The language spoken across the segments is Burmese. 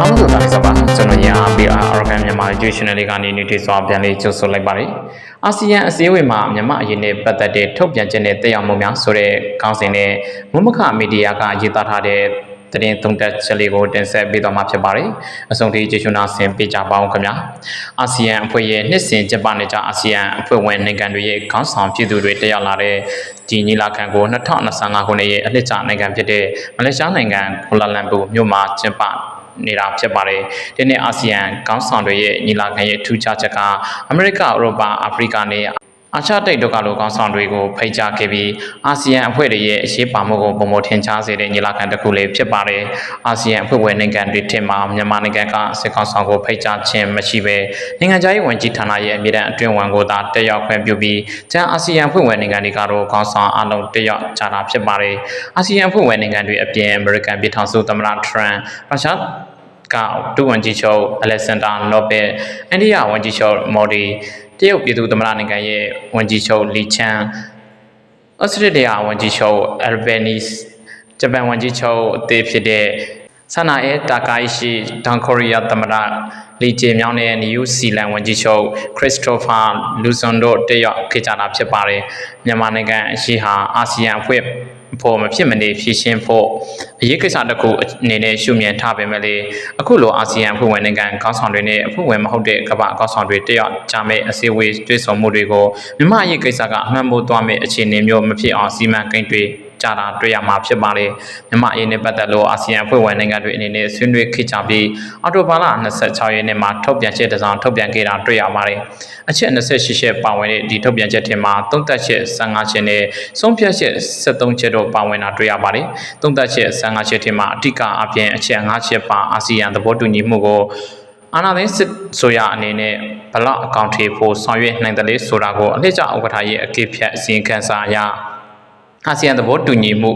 အားလုံးကိုသာလေးစားပါကျွန်တော်ရာ BR Organ မြန်မာ Educational လေးကနေနေသေးစွာပြန်လေးကြိုဆိုလိုက်ပါတယ်အာဆီယံအစည်းအဝေးမှာမြန်မာအရေးနဲ့ပတ်သက်တဲ့ထုတ်ပြန်ချက်နဲ့တက်ရောက်မှုများဆိုတဲ့ခေါင်းစဉ်နဲ့မမခမီဒီယာကရေးသားထားတဲ့တရင်သုံးသက်ချက်လေးကိုတင်ဆက်ပေးသွားမှာဖြစ်ပါတယ်အဆုံးထိကျေးဇူးနာဆင်ပေးကြပါအောင်ခင်ဗျာအာဆီယံအဖွဲ့ရဲ့နှစ်စဉ်ကျင်းပနေကြအာဆီယံအဖွဲ့ဝင်နိုင်ငံတွေရဲ့ခေါင်းဆောင်ပြည်သူတွေတက်ရောက်လာတဲ့ဒီညီလာခံကို2025ခုနှစ်ရဲ့အနှစ်ချနိုင်ငံဖြစ်တဲ့မလေးရှားနိုင်ငံကိုလာလမ်ပူမြို့မှာကျင်းပ နေတာဖြစ်ပါတယ်။ဒီနေ့အာဆီယံခေါင်းဆောင်တွေရဲ့ညီလာခံရဲ့ထူးခြားချက်က အမေရိက၊ဥရောပ၊အာဖရိကနဲ့ အာရှတိုက်တို့ကလိုခေါင်းဆောင်တွေကိုဖိတ်ကြားခဲ့ပြီးအာဆီယံအဖွဲ့တွေရဲ့အရေးပါမှုကိုပုံမထင်ရှားစေတဲ့ညီလာခံတစ်ခုလေးဖြစ်ပါတယ်။အာဆီယံအဖွဲ့ဝင်နိုင်ငံတွေထင်မှာမြန်မာနိုင်ငံကစစ်ကောင်ဆောင်ကိုဖိတ်ကြားခြင်းမရှိဘဲနိုင်ငံခြားရေးဝန်ကြီးဌာနရဲ့အမြဲတမ်းအတွင်းဝန်ကိုသာတက်ရောက်ခွင့်ပြုပြီးကျန်အာဆီယံအဖွဲ့ဝင်နိုင်ငံတွေကတော့ခေါင်းဆောင်အလုံးတက်ရောက်ကြတာဖြစ်ပါတယ်။အာဆီယံအဖွဲ့ဝင်နိုင်ငံတွေအပြင်အမေရိကန်ပြည်ထောင်စုသမ္မတထရန့်ရုရှားကဒုဝန်ကြီးချုပ်အလက်ဆန်ဒါနိုဘယ်အိန္ဒိယဝန်ကြီးချုပ်မော်ဒီ တရုတ်ပြည်သူ့သမ္မတနိုင်ငံရဲ့ဝန်ကြီးချုပ်လီချန်ဩစတြေးလျဝန်ကြီးချုပ်အယ်ဘယ်နီစ်ဂျပန်ဝန်ကြီးချုပ်အသေးဖြစ်တဲ့ဆန္နာအဲတာကိုင်ရှိဒန်ကိုရီးယားသမ္မတလီဂျေမြောင်းနဲ့နယူးဇီလန်ဝန်ကြီးချုပ်ခရစ္စတိုဖာလူဇွန်တို့တက်ရောက်ခဲ့ကြတာဖြစ်ပါတယ်မြန်မာနိုင်ငံအရှိဟာအာဆီယံအဖွဲ့ ဖို့မဖြစ်မနေဖြည့်ရှင်းဖို့အရေးကိစ္စတစ်ခုအနေနဲ့ရှုမြင်ထားပေမဲ့လေအခုလိုအာဆီယံအဖွဲ့ဝင်နိုင်ငံခေါင်းဆောင်တွေနဲ့အဖွဲ့ဝင်မဟုတ်တဲ့ကမ္ဘာခေါင်းဆောင်တွေတက်ရောက်ကြမဲ့အစည်းအဝေးတွေ့ဆုံမှုတွေကိုမြန်မာအရေးကိစ္စကအမှန်မို့သွားမဲ့အခြေအနေမျိုးမဖြစ်အောင်စီမံကိန်းတွေ ကြတာတွေ့ရမှာဖြစ်ပါတယ်မြန်မာအရေးနဲ့ပတ်သက်လို့အာဆီယံအဖွဲ့ဝင်နိုင်ငံတွေအနေနဲ့ဆွေးနွေးခဲ့ကြပြီးအော်တိုဘာလ26ရက်နေ့မှာထုတ်ပြန်ချက်တစ်စောင်ထုတ်ပြန်ခဲ့တာတွေ့ရပါတယ်အချက်28ချက်ပါဝင်တဲ့ဒီထုတ်ပြန်ချက်ထဲမှာသုံးသက်ချက်15ချက်နဲ့ဆုံးဖြတ်ချက်73ချက်တို့ပါဝင်တာတွေ့ရပါတယ်သုံးသက်ချက်15ချက်ထဲမှာအဓိကအပြင်အချက်5ချက်ပါအာဆီယံသဘောတူညီမှုကိုအာနာသိန်းစစ်ဆိုရအနေနဲ့ဘလောက်အကောင့်ထေဖို့ဆောင်ရွက်နိုင်တယ်လေဆိုတာကိုအလှည့်ကျဥက္ကဋ္ဌရဲ့အကိဖြတ်အစီရင်ခံစာအရ အာဆီယံသဘောတူညီမှု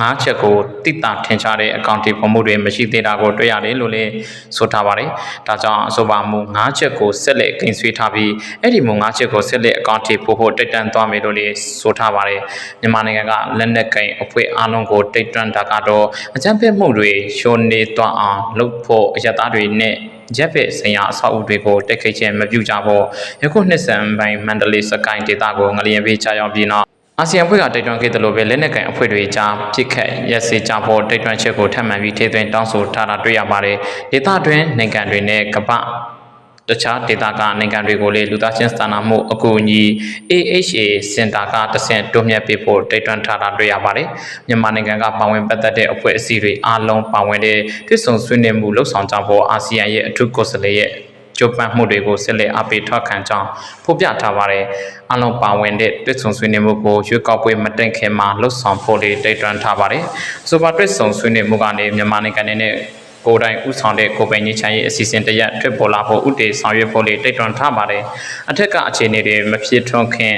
ငါးချက်ကိုတိတာထင်ရှားတဲ့အကောင့်တွေပုံမှုတွေမရှိသေးတာကိုတွေ့ရတယ်လို့လည်းဆိုထားပါတယ်။ဒါကြောင့်အဆိုပါမူငါးချက်ကိုဆက်လက်ဂိမ်းဆွေးထားပြီးအဲ့ဒီမူငါးချက်ကိုဆက်လက်အကောင့်တွေပို့ဖို့တိုက်တန်းသွားမယ်လို့လည်းဆိုထားပါတယ်။မြန်မာနိုင်ငံကလက်နက်ကင်အဖွဲ့အားလုံးကိုတိုက်တွန်းတာကတော့အကြမ်းဖက်မှုတွေရှုံနေသွားအောင်လုပ်ဖို့အရသားတွေနဲ့ရက်ဖက်ဆိုင်ရာအဆောက်အဦတွေကိုတိုက်ခိုက်ခြင်းမပြုကြဖို့ယခုနှစ်ဆန်ပိုင်းမန္တလေးစကိုင်းဒေသကိုငလျင်ပေးချရောက်ပြီးနောက် အာဆီယံအဖွဲ့ကတိုက်တွန်းခဲ့တယ်လို့ပဲလက်နက်ကန်အဖွဲ့တွေကြားပြစ်ခတ်ရက်စေကြဖို့တိုက်တွန်းချက်ကိုထပ်မံပြီးထည့်သွင်းတောင်းဆိုထားတာတွေ့ရပါတယ်။ဒေသတွင်းနိုင်ငံတွေနဲ့ကမ္ဘာတခြားဒေသကနိုင်ငံတွေကိုလည်းလူသားချင်းစာနာမှုအကူအညီ AHA စင်တာကတဆင့်တွန်းမြတ်ပေးဖို့တိုက်တွန်းထားတာတွေ့ရပါတယ်။မြန်မာနိုင်ငံကပါဝင်ပတ်သက်တဲ့အဖွဲ့အစည်းတွေအားလုံးပါဝင်တဲ့တွေ့ဆုံဆွေးနွေးမှုလှုပ်ဆောင်ကြဖို့အာဆီယံရဲ့အထူးကိုယ်စားလှယ်ရဲ့ ကြိုးပမ်းမှုတွေကိုဆက်လက်အပိထောက်ခံကြောင်းဖော်ပြထားပါတယ်။အလုံးပါဝင်တဲ့တွစ်ဆုံဆွေးနွေးမှုကိုရွေးကောက်ပွဲမတိုင်ခင်မှာလှုပ်ဆောင်ဖို့လေးတိုက်တွန်းထားပါတယ်။ဆိုပါတွစ်ဆုံဆွေးနွေးမှုကနေမြန်မာနိုင်ငံနဲ့ကိုယ်တိုင်ဥဆောင်တဲ့ကိုယ်ပိုင်ငြိမ်းချမ်းရေးအစီအစဉ်တရက်ထွက်ပေါ်လာဖို့ဥတည်ဆောင်ရွက်ဖို့လေးတိုက်တွန်းထားပါတယ်။အထက်ကအခြေအနေတွေမဖြစ်ထွန်းခင်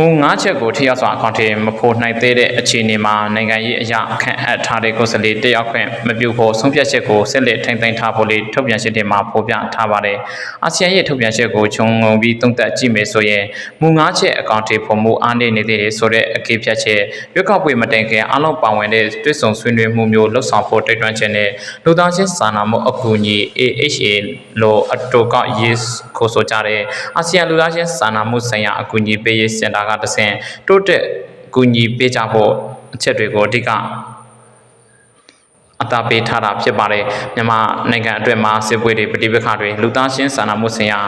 ဟိုငါးချက်ကိုထိရောက်စွာအကောင့်ထဲမဖို့နိုင်သေးတဲ့အခြေအနေမှာနိုင်ငံရေးအရာအခန့်အပ်ထားတဲ့ကိုယ်စားလှယ်တယောက်ခွင့်မပြုဖို့ဆုံးဖြတ်ချက်ကိုဆက်လက်ထိန်းသိမ်းထားဖို့လေးထုတ်ပြန်ချက်တွေမှာဖော်ပြထားပါတယ်။အာဆီယံရဲ့ထုတ်ပြန်ချက်ကိုခြုံငုံပြီးသုံးသပ်ကြည့်မယ်ဆိုရင်မူငါးချက်အကောင့်ထဲပုံမှုအားနည်းနေသေးတယ်ဆိုတဲ့အကေဖြတ်ချက်ရွက်ကောက်ပွဲမတိုင်ခင်အလုံးပါဝင်တဲ့တွစ်ဆုံဆွေးနွေးမှုမျိုးလှုပ်ဆောင်ဖို့တိုက်တွန်းချက်နဲ့လူသားချင်းစာနာမှုအကူအညီ AHA လို့အတူက yes ကိုဆိုကြတဲ့အာဆီယံလူသားချင်းစာနာမှုဆိုင်ရာအကူအညီပေးရေးစင်တာကတဆင့်တိုးတက်ကူညီပေးကြဖို့အချက်တွေကိုအဓိကအ တာပေးထားတာဖြစ်ပါတယ်မြန်မာနိုင်ငံအတွင်းမှာစစ်ပွဲတွေပဋိပက္ခတွေလူသားချင်းစာနာမှုဆိုင်ရာ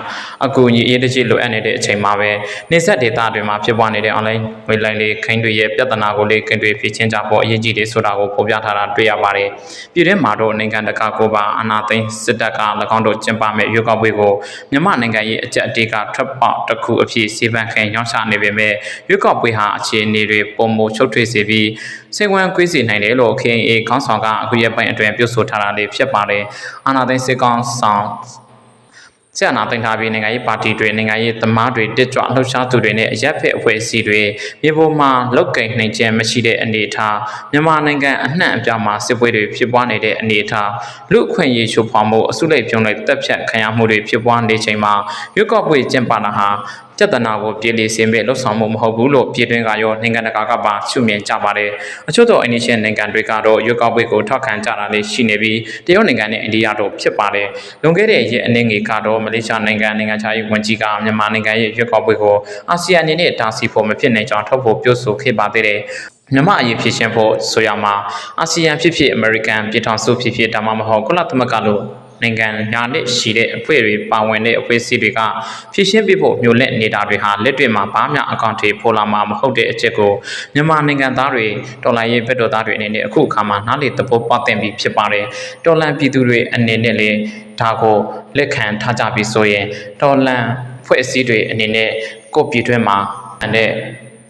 အကူအညီအရေးတကြီးလိုအပ်နေတဲ့အချိန်မှာပဲနေဆက်ဒေတာတွေမှာဖြစ်ပွားနေတဲ့ online ဝေလိုင်းလေးခိုင်းတွေရဲ့ပြဿနာကိုလေးကင်တွေဖြေချင်းကြဖို့အရေးကြီးတယ်ဆိုတာကိုဖော်ပြထားတာတွေ့ရပါတယ်ပြည်တွင်းမှာတော့နိုင်ငံတကာကိုပါအာဏာသိမ်းစစ်တပ်က၎င်းတို့ကျင်းပမဲ့ရွေးကောက်ပွဲကိုမြန်မာနိုင်ငံရဲ့အကြက်အတေးကထွက်ပေါက်တစ်ခုအဖြစ်စီပန်းခင်ရောင်းချနေပေမဲ့ရွေးကောက်ပွဲဟာအခြေအနေတွေပုံမချုပ်ထွေးစေပြီးစိတ်ဝင်ကွေးစေနိုင်တယ်လို့ KNA ခေါင်းဆောင်ကအခုရက်ပိုင်းအတွင်းပြောဆိုထားတာလေးဖြစ်ပါတယ်။အာနာသိန်းစစ်ကောင်ဆောင်ဆရာနာတင်ထားပြီးနိုင်ငံရေးပါတီတွေနိုင်ငံရေးသမားတွေတက်ကြွလှုပ်ရှားသူတွေနဲ့အရက်ဖက်အဖွဲ့အစည်းတွေမြေပေါ်မှာလောက်ကင်နှိမ်ခြင်းမရှိတဲ့အနေအထားမြန်မာနိုင်ငံအနှံ့အပြားမှာစစ်ပွဲတွေဖြစ်ပွားနေတဲ့အနေအထားလူအခွင့်အရေးချိုးဖောက်မှုအစုလိုက်ပြုံးလိုက်တပ်ဖြတ်ခံရမှုတွေဖြစ်ပွားနေချိန်မှာရွက်ကောက်ပွဲကျင်းပတာဟာတ ပြဿနာကိုပြည်လည်စင်မဲ့လှုပ်ဆောင်မှုမဟုတ်ဘူးလို့ပြည်တွင်းကရောနိုင်ငံတကာကပါရှုမြင်ကြပါတယ်အချို့သောအင်ဒီရှင်နိုင်ငံတွေကတော့ရွေးကောက်ပွဲကိုထောက်ခံကြတာလေးရှိနေပြီးတရုတ်နိုင်ငံနဲ့အိန္ဒိယတို့ဖြစ်ပါတယ်လွန်ခဲ့တဲ့ရက်အနေငယ်ကတော့မလေးရှားနိုင်ငံနိုင်ငံခြားရေးဝန်ကြီးကမြန်မာနိုင်ငံရဲ့ရွေးကောက်ပွဲကိုအာဆီယံအနေနဲ့တားဆီးဖို့မဖြစ်နိုင်ကြောင်းထုတ်ဖော်ပြောဆိုခဲ့ပါသေးတယ်မြမအရေးဖြစ်ရှင်ဖို့ဆိုရမှာအာဆီယံဖြစ်ဖြစ်အမေရိကန်ပြည်ထောင်စုဖြစ်ဖြစ်ဒါမှမဟုတ်ကုလသမဂ္ဂလို့ နိုင်ငံညာနဲ့ရှိတဲ့အဖွဲ့တွေပါဝင်တဲ့အဖွဲ့အစည်းတွေကဖြည့်ရှင်းပြဖို့မျိုးလက်နေတာတွေဟာလက်တွေ့မှာဘာမှအကောင့်တွေပေါ်လာမှာမဟုတ်တဲ့အချက်ကိုမြန်မာနိုင်ငံသားတွေတော်လိုင်းရေးဘက်တော်သားတွေအနေနဲ့အခုအခါမှာနားလေသဘောပေါက်တင်ပြီးဖြစ်ပါတယ်တော်လန်ပြည်သူတွေအနေနဲ့လေဒါကိုလက်ခံထားကြပြီးဆိုရင်တော်လန်ဖွဲ့အစည်းတွေအနေနဲ့ကိုယ့်ပြည်တွင်းမှာတဲ့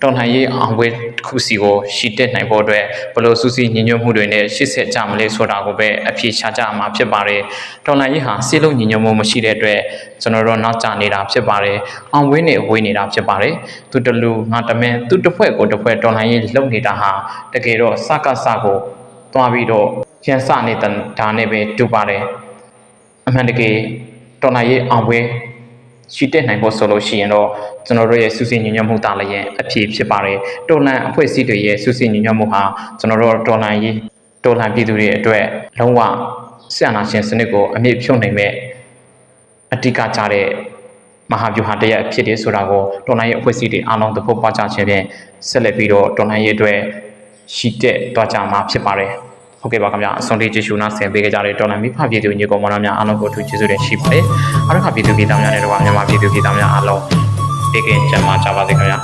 တော်လှန်ရေးအောင်ပွဲတစ်ခုစီကိုရှီတက်နိုင်ဖို့အတွက်ဘလို့စူးစီးညီညွတ်မှုတွေနဲ့ရှေ့ဆက်ကြမလဲဆိုတာကိုပဲအဖြေရှာကြမှာဖြစ်ပါတယ်။တော်လှန်ရေးဟာစီးလုံးညီညွတ်မှုမရှိတဲ့အတွက်ကျွန်တော်တို့နောက်ကျနေတာဖြစ်ပါတယ်။အောင်ဝင်းနေဝေးနေတာဖြစ်ပါတယ်။သူတလူငါတမင်သူတစ်ဖွဲ့ကိုတစ်ဖွဲ့တော်လှန်ရေးလုပ်နေတာဟာတကယ်တော့စကစကိုတွားပြီးတော့ရန်စနေတဲ့ဒါနဲ့ပဲတူပါတယ်။အမှန်တကယ်တော်လှန်ရေးအောင်ပွဲ ရှိတဲ့နိုင်ဖို့ဆိုလို့ရှိရင်တော့ကျွန်တော်တို့ရဲ့စုစည်းညီညွတ်မှုတာလည်းရဲ့အဖြစ်ဖြစ်ပါတယ်တော်လန်အဖွဲ့အစည်းတွေရဲ့စုစည်းညီညွတ်မှုဟာကျွန်တော်တို့တော်လန်ရေးတော်လန်ပြည်သူတွေအတွက်လုံးဝဆရာနာရှင်စနစ်ကိုအမြင့်ဖြုတ်နိုင်မဲ့အတိကကြတဲ့မဟာဗျူဟာတစ်ရပ်ဖြစ်တယ်ဆိုတာကိုတော်လိုင်းရဲ့အဖွဲ့အစည်းတွေအားလုံးသဘောပေါက်ကြခြင်းဖြင့်ဆက်လက်ပြီးတော့တော်လိုင်းရဲ့အတွက်ရှိတဲ့တွားကြမှာဖြစ်ပါတယ် ဟုတ်ကဲ့ပါခင်ဗျာအဆုံးထိကျေးဇူးနာဆင်ပေးကြတဲ့တော်လိုင်းမိဖပြည်သူညီကောင်မတော်များအားလုံးကိုထူးကျေးဇူးတင်ရှိပါတယ်အားလုံးကပြည်သူပြည်သားများနဲ့တော့မြန်မာပြည်သူပြည်သားများအားလုံးပေးကင်ကြံပါကြပါစေခင်ဗျာ